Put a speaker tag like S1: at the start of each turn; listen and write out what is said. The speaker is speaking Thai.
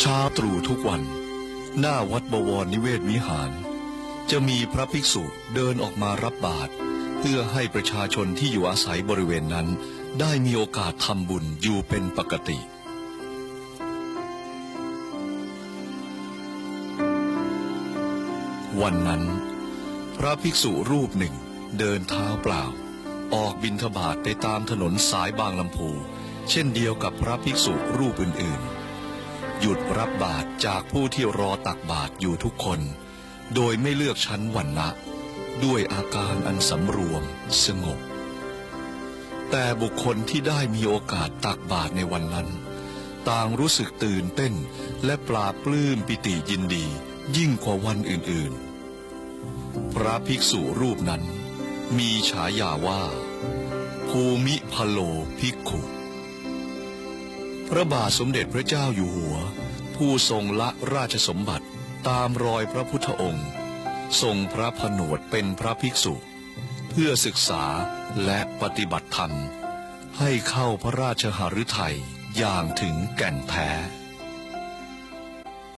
S1: เช้าตรู่ทุกวัน หน้าวัดบวรนิเวศวิหาร จะมีพระภิกษุเดินออกมารับบาตรเพื่อให้ประชาชนที่อยู่อาศัยบริเวณนั้น ได้มีโอกาสทำบุญอยู่เป็นปกติวันนั้น พระภิกษุรูปหนึ่งเดินเท้าเปล่า ออกบินทบาทไปตามถนนสายบางลำพู เช่นเดียวกับพระภิกษุรูปอื่นๆ หยุดรับบาตรจากผู้ที่รอตักบาตรอยู่ทุกคน โดยไม่เลือกชั้นวันนะด้วยอาการอันสำรวมสงบ แต่บุคคลที่ได้มีโอกาสตักบาตรในวันนั้น ต่างรู้สึกตื่นเต้นและปลาปลื้มปิติยินดี ยิ่งกว่าวันอื่นๆ พระภิกษุรูปนั้น มีฉายาว่า ภูมิพโลภิกขุ พระบาทสมเด็จพระเจ้าอยู่หัว ผู้ทรงละราชสมบัติตามรอยพระพุทธองค์ ทรงพระผนวดเป็นพระภิกษุ เพื่อศึกษาและปฏิบัติธรรม ให้เข้าพระราชหฤทัยอย่างถึงแก่นแท้